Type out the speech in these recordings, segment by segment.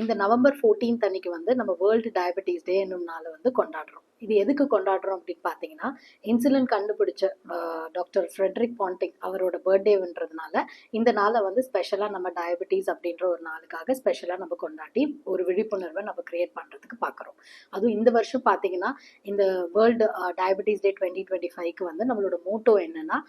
இந்த November 14th அன்னைக்கு வந்து நம்ம வேர்ல்டு டயபெட்டிஸ் டே என்னும் நாளை வந்து கொண்டாடுறோம். இது எதுக்கு கொண்டாடுறோம் அப்படின்னு பார்த்தீங்கன்னா இன்சுலின் கண்டுபிடிச்ச டாக்டர் ஃப்ரெட்ரிக் பாண்டிங் அவரோட பர்த்டேன்றதுனால இந்த நாளை வந்து ஸ்பெஷலாக நம்ம டயபெட்டிஸ் அப்படின்ற ஒரு நாளுக்காக ஸ்பெஷலாக நம்ம கொண்டாடி ஒரு விழிப்புணர்வை நம்ம கிரியேட் பண்ணுறதுக்கு பார்க்குறோம். அதுவும் இந்த வருஷம் பார்த்தீங்கன்னா இந்த world diabetes day twenty twenty ஃபைவ்க்கு வந்து நம்மளோட மோட்டோ என்னன்னா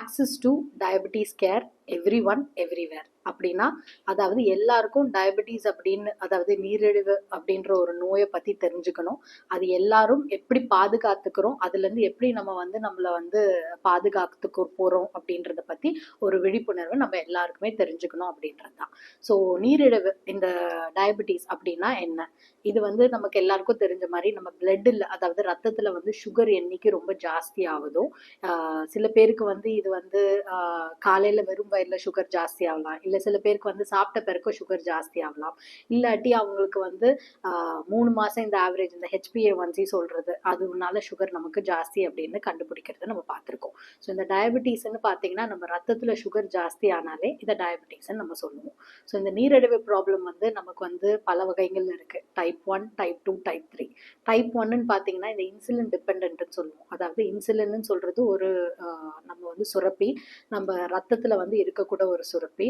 access to diabetes care everyone everywhere அப்படின்னா அதாவது எல்லாருக்கும் டயபெட்டிஸ் அப்படின்னு அதாவது நீரிழிவு அப்படின்ற ஒரு நோயை பற்றி தெரிஞ்சுக்கணும். அது எல்லாரும் எப்படி பாதுகாத்துக்கிறோம் அதுலேருந்து எப்படி நம்ம வந்து நம்மளை வந்து பாதுகாத்துக்க போகிறோம் அப்படின்றத பற்றி ஒரு விழிப்புணர்வு நம்ம எல்லாருக்குமே தெரிஞ்சுக்கணும் அப்படின்றது தான். ஸோ நீரிழிவு இந்த டயபெட்டிஸ் அப்படின்னா என்ன? இது வந்து நமக்கு எல்லாருக்கும் தெரிஞ்ச மாதிரி நம்ம பிளட்டில் அதாவது ரத்தத்தில் வந்து சுகர் எண்ணிக்கை ரொம்ப ஜாஸ்தி ஆகுதோ சில பேருக்கு வந்து இது வந்து காலையில் வெறும் வயரில் சுகர் ஜாஸ்தி ஆகலாம். இல்லை சில பேருக்கு வந்து சாப்பிட்ட பிறகு சுகர் ஜாஸ்தி ஆகலாம். இல்லாட்டி அவங்களுக்கு வந்து மூணு மாதம் இந்த ஆவரேஜ் இந்த ஹெச்பிஏ ஒன்சி சொல்கிறது அதுனால சுகர் நமக்கு ஜாஸ்தி அப்படின்னு கண்டுபிடிக்கிறத நம்ம பார்த்துருக்கோம். ஸோ இந்த டயபெட்டிஸ்ன்னு பார்த்தீங்கன்னா நம்ம ரத்தத்தில் சுகர் ஜாஸ்தி ஆனாலே இதை டயபெட்டிஸ்ன்னு நம்ம சொல்லுவோம். ஸோ இந்த நீரிழிவு ப்ராப்ளம் வந்து நமக்கு வந்து பல வகைகள் இருக்குது type one type two type three type ஒன்னு பார்த்தீங்கன்னா இந்த இன்சுலின் டிபெண்ட்னு சொல்லுவோம். அதாவது இன்சுலின்னு சொல்கிறது ஒரு நம்ம வந்து சுரப்பி நம்ம ரத்தத்தில் வந்து இருக்கக்கூட ஒரு சுரப்பி.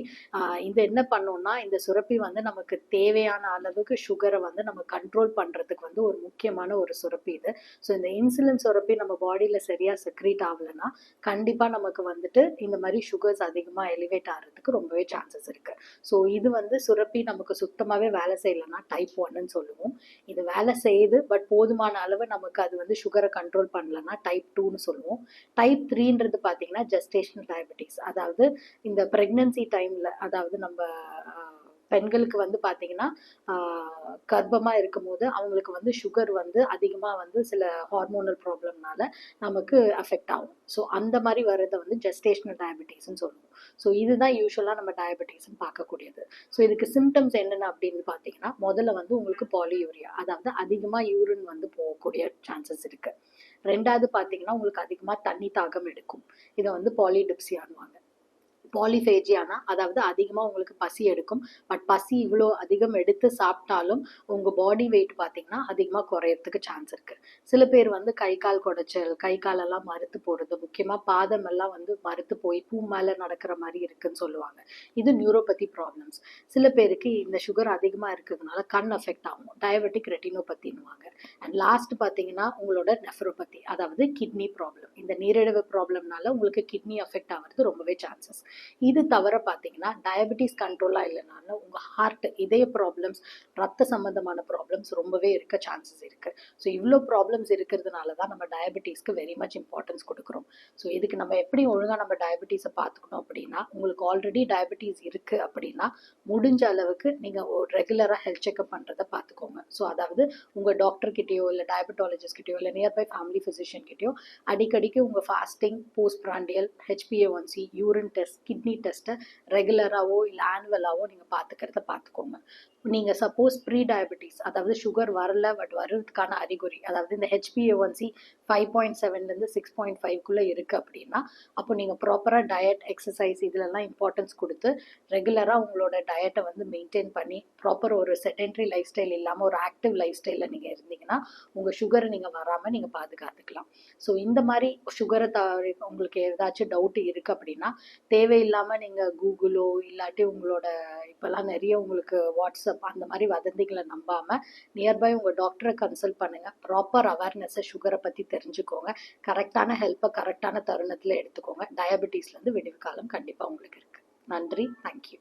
இந்த இது என்ன பண்ணோம்னா இந்த சுரப்பி வந்து நமக்கு தேவையான அளவுக்கு சுகரை வந்து நம்ம கண்ட்ரோல் பண்ணுறதுக்கு வந்து ஒரு முக்கியமான ஒரு சுரப்பி இது. ஸோ இந்த இன்சுலின் சுரப்பி நம்ம பாடியில் சரியாக செக்ரீட் ஆகலைன்னா கண்டிப்பாக நமக்கு வந்துட்டு இந்த மாதிரி சுகர்ஸ் அதிகமாக எலிவேட் ஆகிறதுக்கு ரொம்பவே சான்சஸ் இருக்குது ஸோ இது வந்து சுரப்பி நமக்கு சுத்தமாகவே வேலை செய்யலைன்னா டைப் ஒன்னு சொல்லுவோம். இது வேலை செய்யுது பட் போதுமான அளவு நமக்கு அது வந்து சுகரை கண்ட்ரோல் பண்ணலன்னா டைப் டூன்னு சொல்லுவோம். டைப் த்ரீன்றது பார்த்தீங்கன்னா ஜஸ்டேஷனல் டயபெட்டிஸ் அதாவது இந்த ப்ரெக்னன்சி டைமில் அதாவது நம்ம பெண்களுக்கு வந்து பார்த்தீங்கன்னா கர்ப்பமாக இருக்கும் போது அவங்களுக்கு வந்து சுகர் வந்து அதிகமாக வந்து சில ஹார்மோனல் ப்ராப்ளம்னால நமக்கு அஃபெக்ட் ஆகும். ஸோ அந்த மாதிரி வர்றதை வந்து ஜெஸ்டேஷனல் டயபெட்டிஸ்ன்னு சொல்லுவோம். ஸோ இதுதான் யூஸ்வலாக நம்ம டயபெட்டிஸ்ன்னு பார்க்கக்கூடியது. ஸோ இதுக்கு சிம்டம்ஸ் என்னென்ன அப்படின்னு பார்த்தீங்கன்னா முதல்ல வந்து உங்களுக்கு பாலியூரியா அதாவது அதிகமாக யூரின் வந்து போகக்கூடிய சான்சஸ் இருக்குது ரெண்டாவது பார்த்தீங்கன்னா உங்களுக்கு அதிகமாக தண்ணி தாகம் எடுக்கும். இதை வந்து பாலிடிப்சியான்வாங்க பாலிஃபேஜியானா அதாவது அதிகமாக உங்களுக்கு பசி எடுக்கும். பட் பசி இவ்வளோ அதிகம் எடுத்து சாப்பிட்டாலும் உங்கள் பாடி வெயிட் பார்த்தீங்கன்னா அதிகமாக குறையறதுக்கு சான்ஸ் இருக்குது சில பேர் வந்து கை கால் குடைச்சல் கை காலெல்லாம் மறுத்து போடுறது முக்கியமாக பாதம் எல்லாம் வந்து மறுத்து போய் பூ மேலே நடக்கிற மாதிரி இருக்குன்னு சொல்லுவாங்க. இது நியூரோபதி ப்ராப்ளம்ஸ் சில பேருக்கு இந்த சுகர் அதிகமாக இருக்கிறதுனால கண் அஃபெக்ட் ஆகும். டயபெட்டிக் ரெட்டினோபத்தின்வாங்க அண்ட் லாஸ்ட் பார்த்தீங்கன்னா உங்களோட நெஃப்ரோபதி அதாவது கிட்னி ப்ராப்ளம் இந்த நீரிழிவு ப்ராப்ளம்னால உங்களுக்கு கிட்னி அஃபெக்ட் ஆகிறது ரொம்பவே சான்சஸ் இது தவிர பார்த்தீங்கன்னா டயபெட்டிஸ் கண்ட்ரோலாக இல்லைனாலும் உங்கள் ஹார்ட் இதய ப்ராப்ளம்ஸ் ரத்த சம்பந்தமான ப்ராப்ளம்ஸ் ரொம்பவே இருக்க சான்சஸ் இருக்குது ஸோ இவ்வளோ ப்ராப்ளம்ஸ் இருக்கிறதுனால தான் நம்ம டயபெட்டிஸ்க்கு வெரி மச் இம்பார்ட்டன்ஸ் கொடுக்குறோம். ஸோ இதுக்கு நம்ம எப்படி ஒழுங்காக நம்ம டயபெட்டிஸை பார்த்துக்கணும் அப்படின்னா உங்களுக்கு ஆல்ரெடி டயபெட்டிஸ் இருக்குது அப்படின்னா முடிஞ்ச அளவுக்கு நீங்கள் ரெகுலராக ஹெல்த் செக்அப் பண்ணுறதை பார்த்துக்கோங்க. ஸோ அதாவது உங்கள் டாக்டர்கிட்டயோ இல்லை டயபெட்டாலஜிஸ்ட்கிட்டயோ இல்லை நியர்பை ஃபேமிலி ஃபிசிஷியன்கிட்டயோ அடிக்கடிக்கு உங்கள் fasting post prandial HBA ஒன்சி urine test kidney டெஸ்ட்டை ரெகுலராகவோ இல்லை ஆனுவலாகவோ நீங்கள் பார்த்துக்கிறத பார்த்துக்கோங்க நீங்கள் சப்போஸ் ப்ரீ டயபெட்டிஸ் அதாவது சுகர் வரல பட் வர்றதுக்கான அறிகுறி அதாவது இந்த ஹெச்பிஏஒன்சி ஃபைவ் பாயிண்ட் செவன்லேருந்து சிக்ஸ் பாயிண்ட் ஃபைவ்க்குள்ளே இருக்குது அப்படின்னா அப்போ நீங்கள் ப்ராப்பராக டயட் எக்ஸசைஸ் இதிலெல்லாம் இம்பார்ட்டன்ஸ் கொடுத்து ரெகுலராக உங்களோட டயட்டை வந்து மெயின்டைன் பண்ணி ப்ராப்பர் ஒரு செடென்ட்ரி லைஃப் ஸ்டைல் இல்லாமல் ஒரு ஆக்டிவ் லைஃப் ஸ்டைலில் நீங்கள் இருந்தீங்கன்னா உங்கள் சுகரை நீங்கள் வராமல் நீங்கள் பாதுகாத்துக்கலாம். ஸோ இந்த மாதிரி சுகரை தவிர உங்களுக்கு ஏதாச்சும் டவுட் இருக்குது அப்படின்னா தேவையில்லாமல் நீங்கள் கூகுளோ இல்லாட்டி உங்களோட இப்போல்லாம் நிறைய உங்களுக்கு வாட்ஸ்அப் அந்த மாதிரி வதந்திகளை நம்பாமல் நியர்பை உங்கள் டாக்டரை கன்சல்ட் பண்ணுங்கள் ப்ராப்பர் அவேர்னஸை சுகரை பற்றி தெரிஞ்சுக்கோங்க. கரெக்டான ஹெல்ப்பை கரெக்டான தருணத்தில் எடுத்துக்கோங்க. டயபெட்டிஸ்லேருந்து விடிவு காலம் கண்டிப்பாக உங்களுக்கு இருக்குது நன்றி. தேங்க்யூ